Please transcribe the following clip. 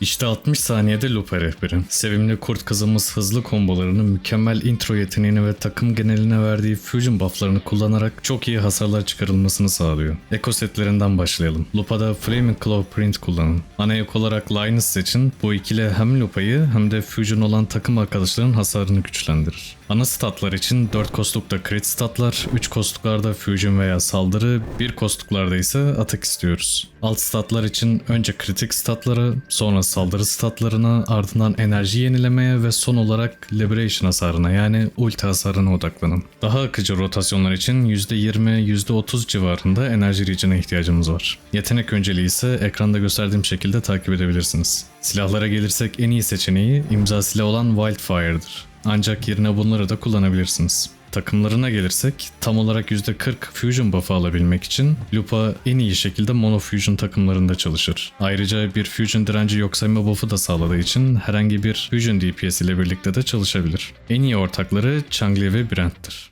İşte 60 saniyede Lupa rehberi. Sevimli kurt kızımız hızlı kombolarını, mükemmel intro yeteneğini ve takım geneline verdiği fusion bufflarını kullanarak çok iyi hasarlar çıkarılmasını sağlıyor. Eko setlerinden başlayalım. Lupa'da Flaming Claw Print kullanın. Ana ek olarak Linus seçin. Bu ikili hem Lupa'yı hem de fusion olan takım arkadaşların hasarını güçlendirir. Ana statlar için 4 kostlukta crit statlar, 3 kostluklarda fusion veya saldırı, 1 kostluklarda ise atak istiyoruz. Alt statlar için önce kritik statları, sonra saldırı statlarına, ardından enerji yenilemeye ve son olarak liberation hasarına yani ulti hasarına odaklanın. Daha akıcı rotasyonlar için %20, %30 civarında enerji region'a ihtiyacımız var. Yetenek önceliği ise ekranda gösterdiğim şekilde takip edebilirsiniz. Silahlara gelirsek en iyi seçeneği imza silah olan Wildfire'dır. Ancak yerine bunları da kullanabilirsiniz. Takımlarına gelirsek tam olarak %40 fusion buff'ı alabilmek için Lupa en iyi şekilde mono fusion takımlarında çalışır. Ayrıca bir fusion direnci yok sayma buff'ı da sağladığı için herhangi bir fusion DPS ile birlikte de çalışabilir. En iyi ortakları Changli ve Brent'tir.